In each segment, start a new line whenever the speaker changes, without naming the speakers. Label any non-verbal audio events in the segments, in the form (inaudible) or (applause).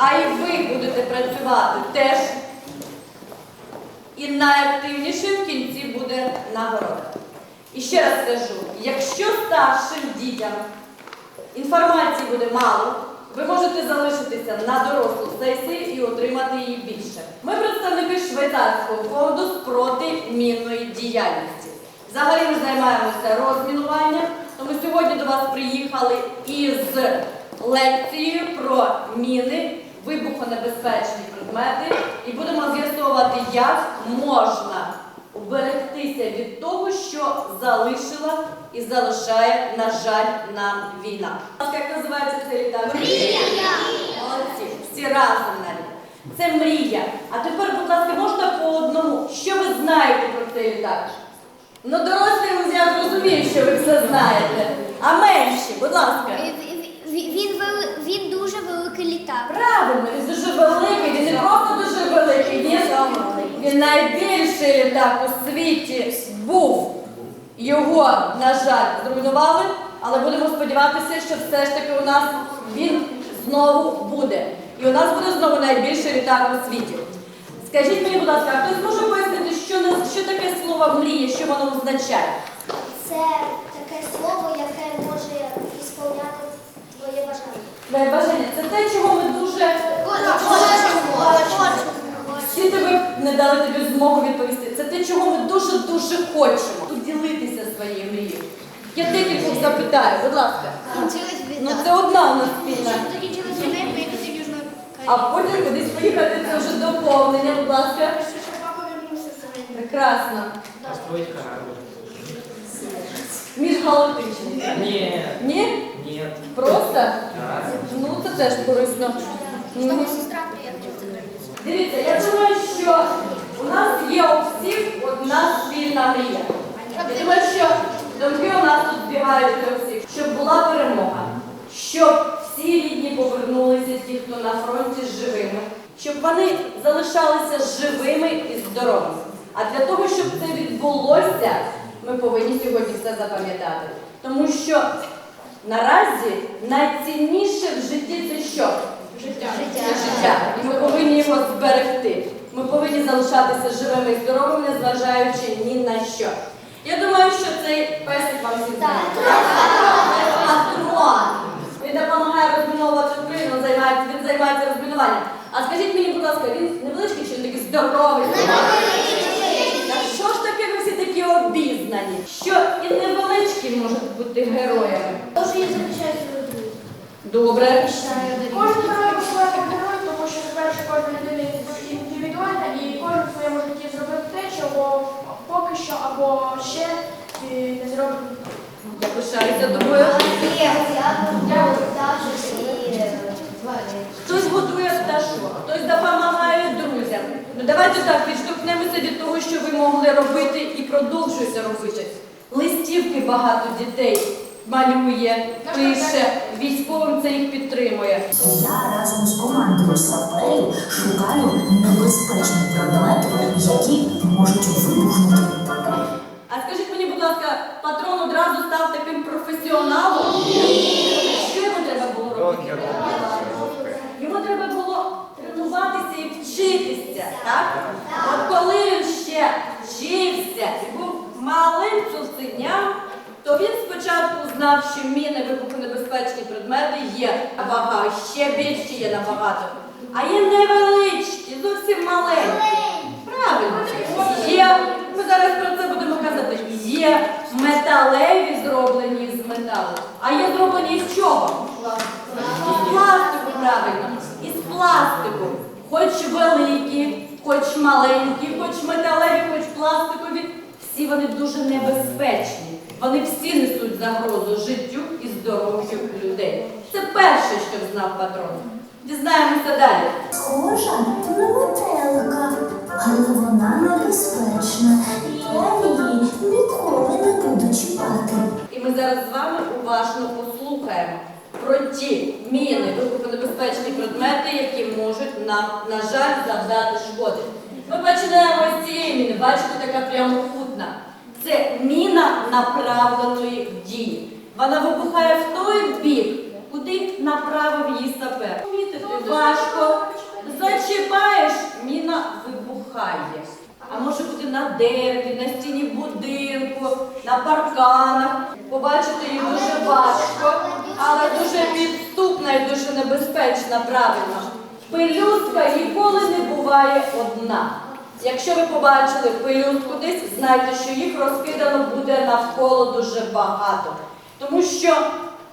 А і ви будете працювати теж. І найактивнішим в кінці буде нагорода. І ще раз скажу: якщо старшим дітям інформації буде мало, ви можете залишитися на дорослу сесії і отримати її більше. Ми представники швейцарського фонду з протимінної діяльності. Взагалі ми займаємося розмінуванням, тому сьогодні до вас приїхали із лекцією про міни, вибухонебезпечні предмети, і будемо з'ясовувати, як можна уберегтися від того, що залишила і залишає, на жаль, нам війна. Як називається цей літак? Мрія! Молодці, всі разом навіть. Це мрія. А тепер, будь ласка, можна по одному. Що ви знаєте про цей літак? Ну, дорослі я зрозумію, що ви все знаєте. А менші, будь ласка.
Він, він, вели- він дуже великий літак.
Правильно, він дуже великий, він не просто дуже великий, він, він найбільший літак у світі був. Його, на жаль, зруйнували, але будемо сподіватися, що все ж таки у нас він знову буде. І у нас буде знову найбільший літак у світі. Скажіть мені, будь ласка, а хтось може пояснити, що, що таке слово мрія, що воно означає?
Це таке слово, яке може ісполняти твоє бажання.
Це те, чого ми дуже Всі тебе не дали тобі змогу відповісти. Це те, чого ми дуже-дуже хочемо. Поділитися своєю мрією. Я декількох запитаю, будь ласка. Ну це одна у нас спільна.
І
А потім кудись поїхати, це вже доповнення, будь ласка. Прекрасно.
Корабль.
Міжгалактичний. Ні?
Нет.
Просто?
Да.
Ну це теж корисно. Мгм.
сестра приїхала.
Дивіться, я думаю, що у нас є у всіх одна спільна мрія. Я думаю, що думки у нас тут збігаються у всіх, щоб була перемога, щоб всі рідні повернулися, ті, хто на фронті живими, щоб вони залишалися живими і здоровими. А для того, щоб це відбулося, ми повинні сьогодні все запам'ятати. Тому що наразі найцінніше в житті це що?
Життя.
Це життя. І ми повинні його зберегти. Ми повинні залишатися живими і здоровими, незважаючи ні на що. Я думаю, що цей песик вам всім знає. Патрон. Він допомагає розміновувати Україну, він займається, він займається розмінуванням. А скажіть мені, будь ласка, він невеличкий чи він такий здоровий? Так що ж таке ви всі такі обізнані? Що і невеличкі можуть бути героями?
Може, я захищаю друзі.
Добре.
Кожен буває як герой, тому що, по-перше, кожна людина індивідуальна і кожен в своєму житті зробив те, чого поки що або ще е, не зробив.
Я пишаюся тобою. Хтось годує пташок, хтось допомагає друзям. Ну давайте так відштовхнемося від того, що ви могли робити і продовжуєте робити. Листівки багато дітей малює, пише, військовим це їх підтримує.
Я разом з командою саперів шукаю небезпечні предмети, які можуть вибухнути.
А скажіть мені, будь ласка, патрон одразу став таким професіоналом? Що йому треба було робити? Йому треба було тренуватися і вчитися, так? От коли він ще вчився і був малим цуценям, то він спочатку знав, що міни вибухонебезпечні предмети є набагато, ще більше є набагато. А є невеличкі, зовсім маленькі. Правильно. Є, ми зараз про це будемо казати. Є металеві зроблені з металу. А є зроблені з чого? З пластику, правильно. Із пластику. Хоч великі, хоч маленькі, хоч металеві, хоч пластикові. Всі вони дуже небезпечні. Вони всі несуть загрозу життю і здоров'ю людей. Це перше, що знав патрон. Дізнаємося далі.
Схожа на метелика, але вона небезпечна. Я її ніколи не буду чіпати.
І ми зараз з вами уважно послухаємо про ті міни, вибухонебезпечні предмети, які можуть нам, на жаль, завдати шкоди. Ми починаємо з цієї міни. Бачите, така прямокутна. Це міна направленої дії. Вона вибухає в той бік, куди направив її сапер. Помітити важко. Зачіпаєш, міна вибухає. А може бути на дереві, на стіні будинку, на парканах. Побачити її дуже важко, але дуже підступна і дуже небезпечна, правильно. Пилюстка ніколи не буває одна. Якщо ви побачили пилюстку десь, знайте, що їх розкидано буде навколо дуже багато. Тому що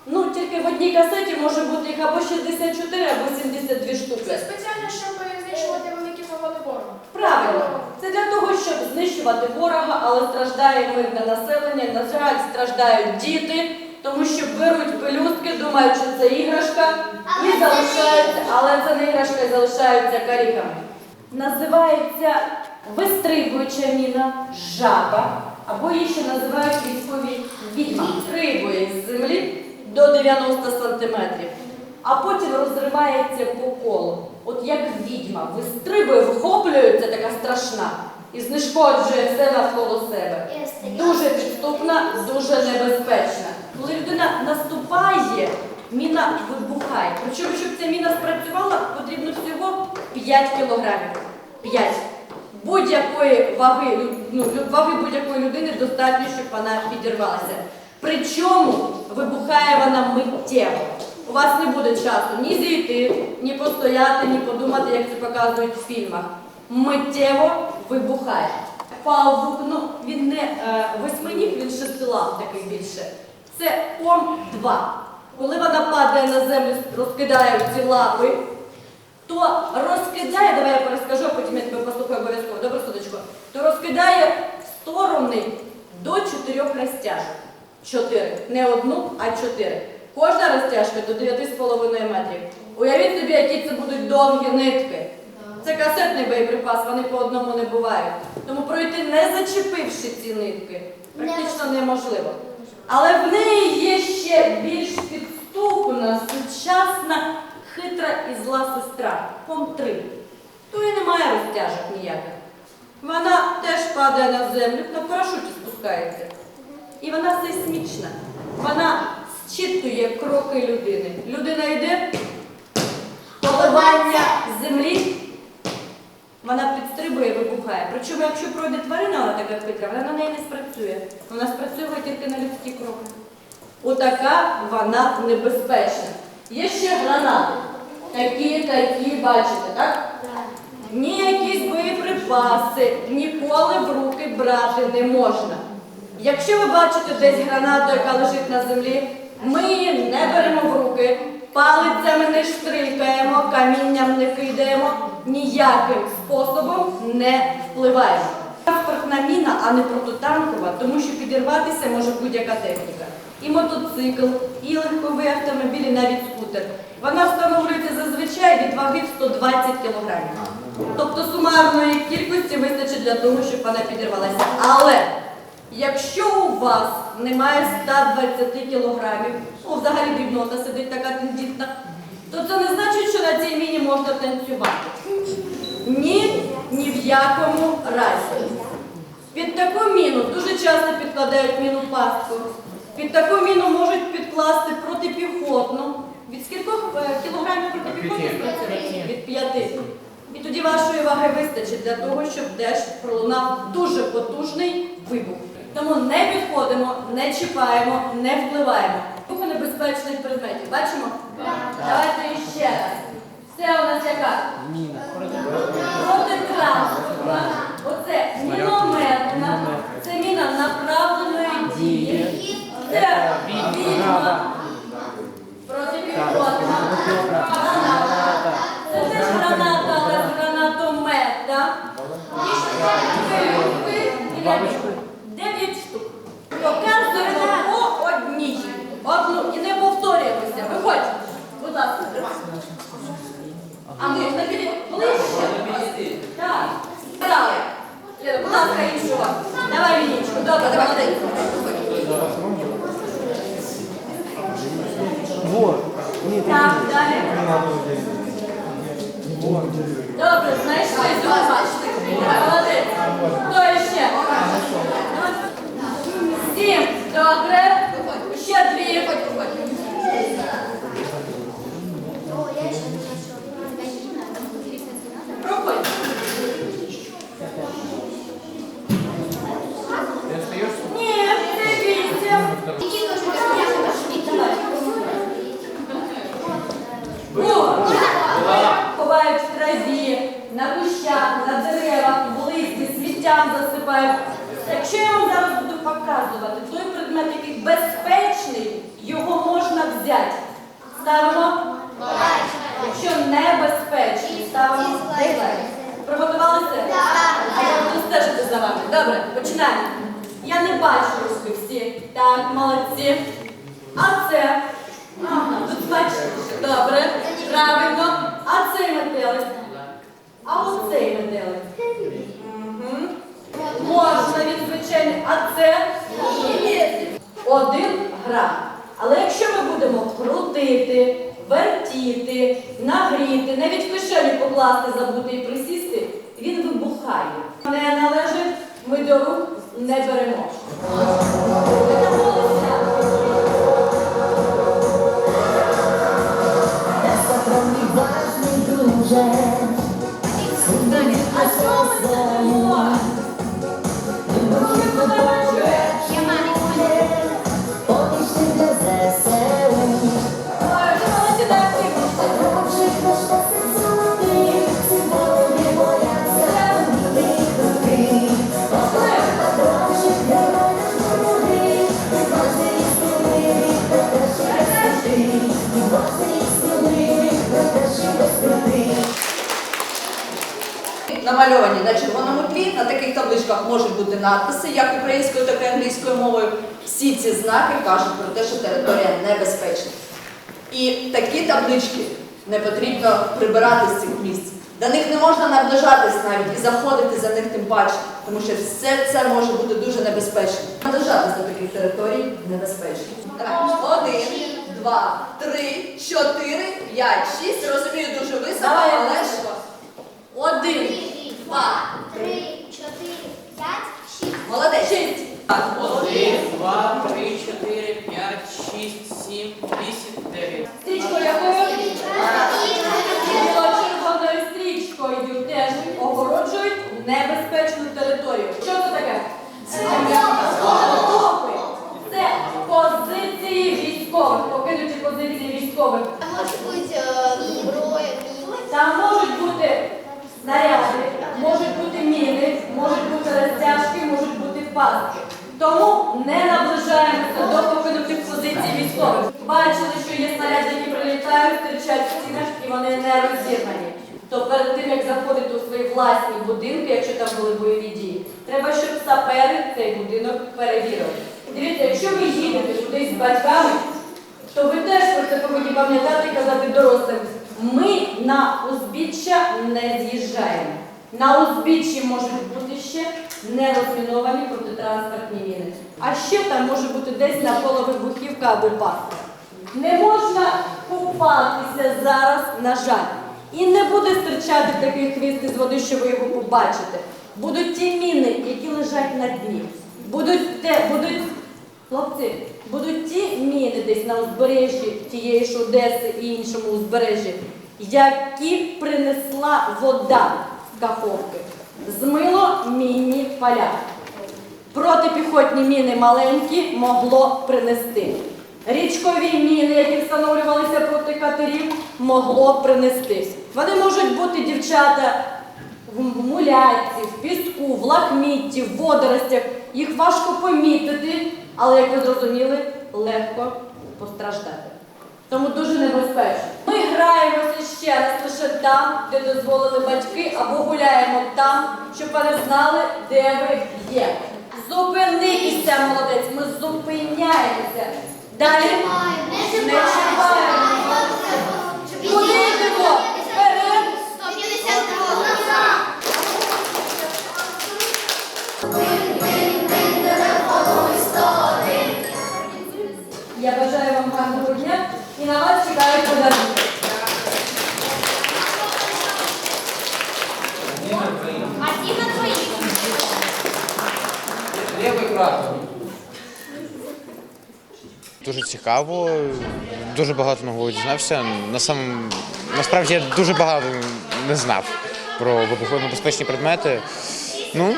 ну, тільки в одній касеті може бути їх або 64, або 72
Це
штуки.
спеціально, щоб знищувати великі заводи ворога.
Правильно, це для того, щоб знищувати ворога, але страждає мирне населення. На жаль, страждають діти, тому що беруть пелюстки, думають, що це іграшка, і залишаються, але це не іграшка і залишаються каріками. Називається вистрибуюча міна, жаба, або її ще називають військові відьма. Стрибує з землі до 90 сантиметрів а потім розривається по колу. От як відьма, вистрибує, вихоплюється така страшна і знешкоджує все навколо себе. Дуже підступна, дуже небезпечна. Коли людина наступає, міна вибухає. Причому, щоб ця міна спрацювала, потрібно всього 5 кілограмів. 5. Будь-якої ваги, ну, ваги будь-якої людини достатньо, щоб вона підірвалася. Причому вибухає вона миттєво. У вас не буде часу ні зійти, ні постояти, ні подумати, як це показують в фільмах. Миттєво вибухає. Павук, ну він не е, восьминіг, він шестилап такий більше. Це ом 2. Коли вона падає на землю, розкидає ці лапи, то розкидає, давай я перескажу, а потім я тебе послухаю обов'язково, добре, судочко, то розкидає в сторони до чотирьох розтяжок. Чотири. Не одну, а чотири. Кожна розтяжка до 9,5 метрів. Уявіть собі, які це будуть довгі нитки. Це касетний боєприпас, вони по одному не бувають. Тому пройти, не зачепивши ці нитки, практично неможливо. Але в неї є ще більш підступна, сучасна, хитра і зла сестра. Пом-3. Тої немає розтяжок ніяких. Вона теж падає на землю, на парашуті спускається. І вона сейсмічна. Вона зчитує кроки людини. Людина йде, коливання землі, вона підстрибує, вибухає. Причому, якщо пройде тварина, вона така хитра, вона на неї не спрацює. Вона спрацьовує тільки на людські кроки. Отака вона небезпечна. Є ще гранати. Такі, такі, бачите, так? Ні якісь боєприпаси ніколи в руки брати не можна. Якщо ви бачите десь гранату, яка лежить на землі, ми її не беремо в руки, палицями не штрикаємо, камінням не кидаємо, ніяким способом не впливаємо. Транспортна міна, а не протитанкова, тому що підірватися може будь-яка техніка. І мотоцикл, і легковий автомобіль, і навіть скутер. Вона встановлюється зазвичай від ваги в 120 кг. Тобто сумарної кількості вистачить для того, щоб вона підірвалася. Але якщо у вас немає 120 кілограмів, о, взагалі дрібнота сидить така тендітна, то це не значить, що на цій міні можна танцювати. Ні, ні в якому разі. Під таку міну дуже часто підкладають міну пастку. Під таку міну можуть підкласти протипіхотну. Від скількох е, Від п'яти. І тоді вашої ваги вистачить для того, щоб теж пролунав дуже потужний вибух. Тому не підходимо, не чіпаємо, не впливаємо. Вибухонебезпечних предметів. Бачимо? Давайте ще раз. Це у нас яка? Міна. Протитранспортна. Оце мінометна. Це міна направленої дії. Це відьма. Протипіхотна. Граната. Це теж граната, але з гранатомета. І Дев'ять штук. Показуємо по одній. Одну. І не повторюємося. Виходь. Будь ласка. А можна біля ближче? Так. Далі. Будь ласка, іншого. Давай лінічку. Добре, давай молодець. Так, далі. Добре, знайшли зуба. Молодець. Хто іще? Сім. Добре. Ще дві. сміттям засипають. Якщо я вам зараз буду показувати той предмет, який безпечний, його можна взяти. Ставимо. Якщо небезпечний, ставимо дизлайк. Приготувалися? А я буду стежити за вами. Добре, починаємо. Я не бачу руки всі. Так, молодці. А це? Ага, тут смачніше. Добре, правильно. А цей метелик? А оцей метелик? Мгм. Можна він звичайний, а це. Один грам. Але якщо ми будемо крутити, вертіти, нагріти, навіть в кишеню покласти, забути і присісти, він вибухає. Не належить, ми до рук не беремо.
На таких табличках можуть бути надписи як українською, так і англійською мовою. Всі ці знаки кажуть про те, що територія небезпечна. І такі таблички не потрібно прибирати з цих місць. До них не можна наближатись навіть і заходити за них тим паче, тому що все це може бути дуже небезпечно. Наближатись до таких територій небезпечно. Так, один, два, три, чотири, п'ять, шість. Розумію, дуже високо, але ж
Один,
Два, три, чотири, п'ять, шість.
молодець.
шість.
Так,
Один, два, три, чотири, п'ять, шість, сім, вісім, дев'ять.
Стрічкою якою? Біло-червоною стрічкою теж огороджують небезпечну територію. Що це таке? Окопи. Це позиції військових, покинуті позиції військових.
А може бути зброя, міни.
Там можуть бути снаряди, можуть бути міни, можуть бути розтяжки, можуть бути пастки. Тому не наближаємося до покинутих позицій військових. Бачили, що є снаряди, які прилітають, стирчать в стінах і вони не розірвані. То перед тим, як заходити у свої власні будинки, якщо там були бойові дії, треба, щоб сапери цей будинок перевірили. Дивіться, якщо ви їдете кудись з батьками, то ви теж про це повинні пам'ятати і казати дорослим. Ми на узбіччя не з'їжджаємо. На узбіччі можуть бути ще нерозміновані протитранспортні міни. А ще там може бути десь навколо вибухівка або пастка. Не можна купатися зараз, на жаль. І не буде стирчати такий хвіст із води, що ви його побачите. Будуть ті міни, які лежать на дні. Будуть те, будуть Хлопці, будуть ті міни десь на узбережжі тієї ж Одеси і іншому узбережжі, які принесла вода з каховки. Змило мінні поля. Протипіхотні міни маленькі могло принести. Річкові міни, які встановлювалися проти катерів, могло принести. Вони можуть бути дівчата в муляці, в піску, в лахмітті, в водоростях. Їх важко помітити, але, як ви зрозуміли, легко постраждати. Тому дуже небезпечно. Ми граємося ще раз лише там, де дозволили батьки, або гуляємо там, щоб вони знали, де ви є. Зупинитися, молодець, ми зупиняємося. Далі не чіпаємо. Куди йдемо? Вперед! Я бажаю вам гарного дня і на вас чекають подарунки.
А ті на твої.
Лівий прапор.
Дуже цікаво, дуже багато нового дізнався. На сам... Насправді я дуже багато не знав про вибухонебезпечні предмети. Ну,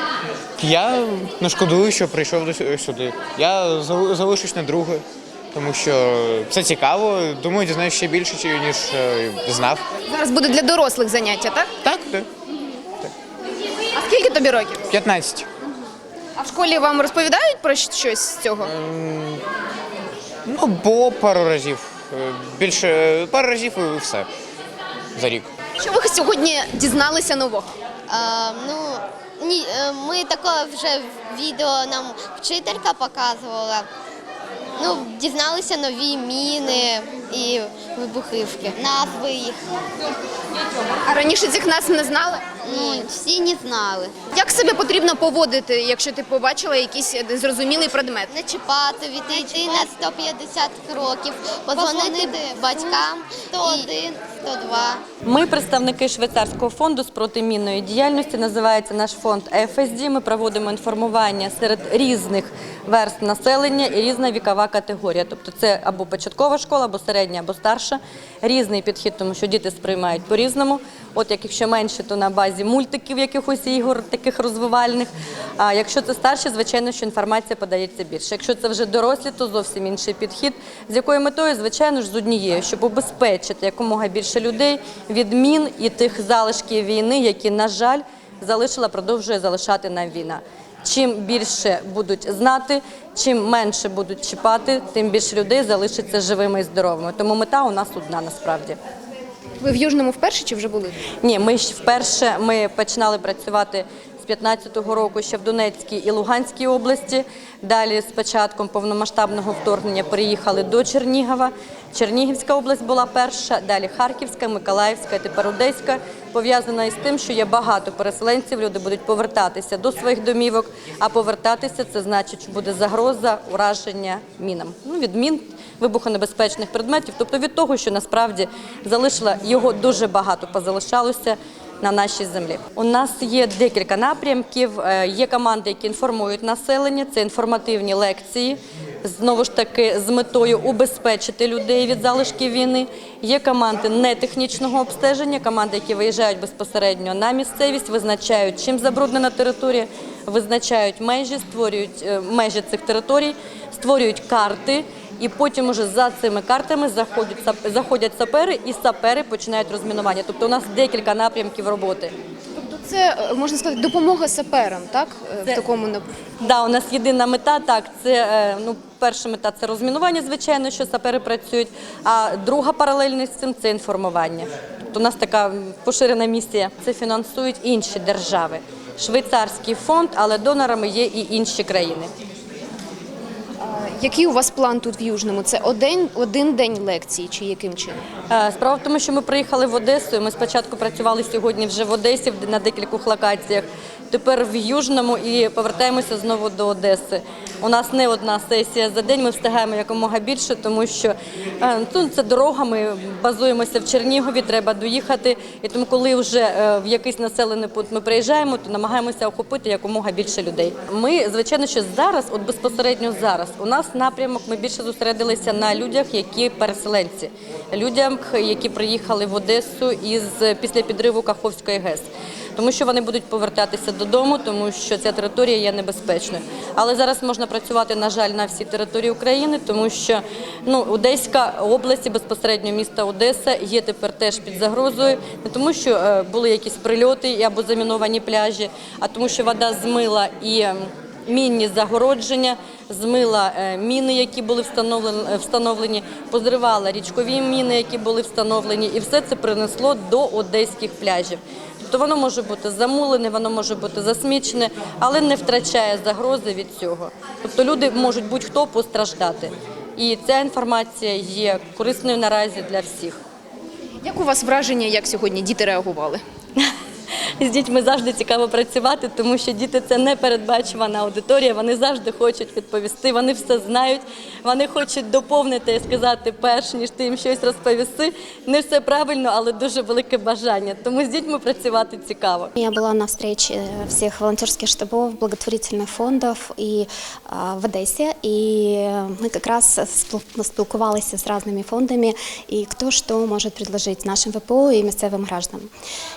я не шкодую, що прийшов сюди. Я залишусь на друге, тому що це цікаво. Думаю, дізнаюся ще більше, ніж е, знав.
Зараз буде для дорослих заняття, так?
Так, так.
А скільки Скільки тобі років?
15.
А в школі вам розповідають про щось з цього?
Ну, було пару разів. Е, Більше пару разів і все за рік.
Що ви сьогодні дізналися нового?
А, ну, ні, е, ми таке вже відео нам вчителька показувала. Ну, дізналися нові міни і вибухівки. Назви їх.
А раніше цих нас не знали?
Ні, всі не знали.
Як себе потрібно поводити, якщо ти побачила якийсь незрозумілий предмет?
Не чіпати, відійти на 150 кроків, подзвонити батькам 101, 102.
Ми представники швейцарського фонду з протимінної діяльності. Називається наш фонд ФСД. Ми проводимо інформування серед різних верст населення і різна вікова категорія. Тобто це або початкова школа, або середня, або старша. Різний підхід, тому що діти сприймають по-різному. От як якщо менше, то на базі мультиків, якихось ігор, таких розвивальних. А якщо це старші, звичайно, що інформація подається більше. Якщо це вже дорослі, то зовсім інший підхід. З якою метою, звичайно ж, з однією, щоб убезпечити якомога більше людей від мін і тих залишків війни, які, на жаль, залишила, продовжує залишати нам війна. Чим більше будуть знати, чим менше будуть чіпати, тим більше людей залишиться живими і здоровими. Тому мета у нас одна насправді.
Ви в Южному вперше чи вже були?
Ні, ми вперше ми починали працювати з 15-го року ще в Донецькій і Луганській області. Далі з початком повномасштабного вторгнення переїхали до Чернігова. Чернігівська область була перша, далі Харківська, Миколаївська, тепер Одеська. Пов'язана із тим, що є багато переселенців, люди будуть повертатися до своїх домівок, а повертатися це значить, що буде загроза ураження мінам. Ну, від мін вибухонебезпечних предметів, тобто від того, що насправді залишила його дуже багато позалишалося на нашій землі. У нас є декілька напрямків. Е, Є команди, які інформують населення. Це інформативні лекції. Знову ж таки, з метою убезпечити людей від залишків війни. Є команди нетехнічного обстеження, команди, які виїжджають безпосередньо на місцевість, визначають, чим забруднена територія, визначають межі, створюють е, межі цих територій, створюють карти. І потім уже за цими картами заходять заходять сапери, і сапери починають розмінування. Тобто у нас декілька напрямків роботи.
Тобто це е, можна сказати допомога саперам, так? Е,
Це-
В такому
Да, у нас єдина мета, так, це е, ну, перша мета це розмінування, звичайно, що сапери працюють. А друга паралельність з цим це інформування. Тобто у нас така поширена місія. Це фінансують інші держави. Швейцарський фонд, але донорами є і інші країни.
Який у вас план тут в Южному? Це один, один день лекції чи яким чином?
Е, Справа в тому, що ми приїхали в Одесу. Ми спочатку працювали сьогодні вже в Одесі на декількох локаціях. Тепер в Южному і повертаємося знову до Одеси. У нас не одна сесія за день. Ми встигаємо якомога більше, тому що е, ну, це дорога. Ми базуємося в Чернігові, треба доїхати. І тому, коли вже е, в якийсь населений пункт ми приїжджаємо, то намагаємося охопити якомога більше людей. Ми, звичайно, що зараз, от безпосередньо зараз, у нас напрямок. Ми більше зосередилися на людях, які переселенці, людям, які приїхали в Одесу із після підриву Каховської ГЕС. Тому що вони будуть повертатися додому, тому що ця територія є небезпечною. Але зараз можна працювати, на жаль, на всій території України, тому що ну, Одеська область, безпосередньо міста Одеса є тепер теж під загрозою, не тому, що е, були якісь прильоти або заміновані пляжі, а тому, що вода змила і. Мінні загородження, змила е, міни, які були встановлені, встановлені, позривала річкові міни, які були встановлені, і все це принесло до одеських пляжів. Тобто воно може бути замулене, воно може бути засмічене, але не втрачає загрози від цього. Тобто люди можуть будь-хто постраждати. І ця інформація є корисною наразі для всіх.
Як у вас враження, як сьогодні діти реагували? (laughs)
З дітьми завжди цікаво працювати, тому що діти це непередбачувана аудиторія. Вони завжди хочуть відповісти, вони все знають, вони хочуть доповнити і сказати перш ніж ти їм щось розповісти. Не все правильно, але дуже велике бажання. Тому з дітьми працювати цікаво.
Я была на встрече всех волонтерских штабов, благотворительных фондов и а, в Одессе, и мы как раз спіл- спілкувалися з різними фондами, і хто що може предложить нашим ВПО і місцевим гражданам.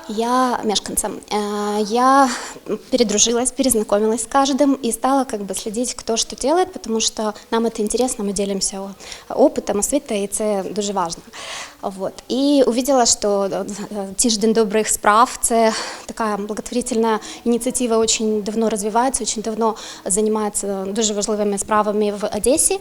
Я мешканцам. Э, Я передружилась, перезнакомилась с каждым и стала как бы следить, кто что делает, потому что нам это интересно, мы делимся опытом, освітою, і це дуже важливо. Вот. И увидела, что э, Тиждень добрых справ – це така благотворительна ініціатива, очень давно розвивається, очень давно занимается дуже важливими справами в Одессе.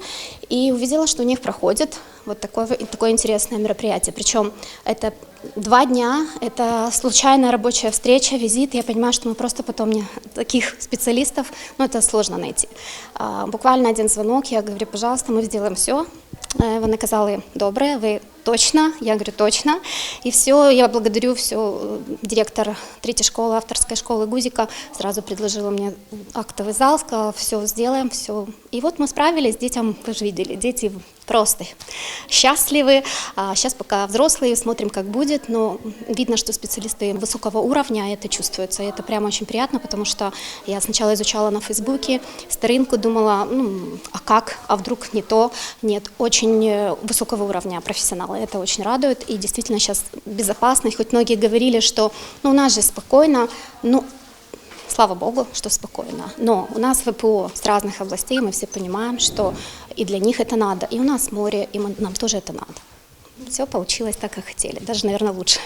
И увидела, что у них проходит вот такое, такое интересное мероприятие. Причем это два дня, это случайная рабочая встреча, визит. Я понимаю, что мы просто потом не таких специалистов, ну это сложно найти. А, Буквально один звонок, я говорю, пожалуйста, мы сделаем все. Вони казали, добре, ви точно? Я говорю, точно. И все, я благодарю все. Директор третьей школы, авторской школы Гузика сразу предложила мне актовый зал, сказала, все сделаем, все. И вот мы справились, детям, вы же видели, дети просто счастливы. А сейчас пока взрослые, смотрим, как будет, но видно, что специалисты высокого уровня, это чувствуется. И это прямо очень приятно, потому что я сначала изучала на Фейсбуке, старинку, думала, ну, а как, а вдруг не то. Нет, очень э, высокого уровня профессионалы, это очень радует. И действительно сейчас безопасно, и хоть многие говорили, что ну, у нас же спокойно, ну, Слава Богу, что спокойно. Но у нас ВПО с разных областей, мы все понимаем, что и для них это надо. И у нас море, и мы- нам тоже это надо. Все получилось так, как хотели, даже, наверное, лучше.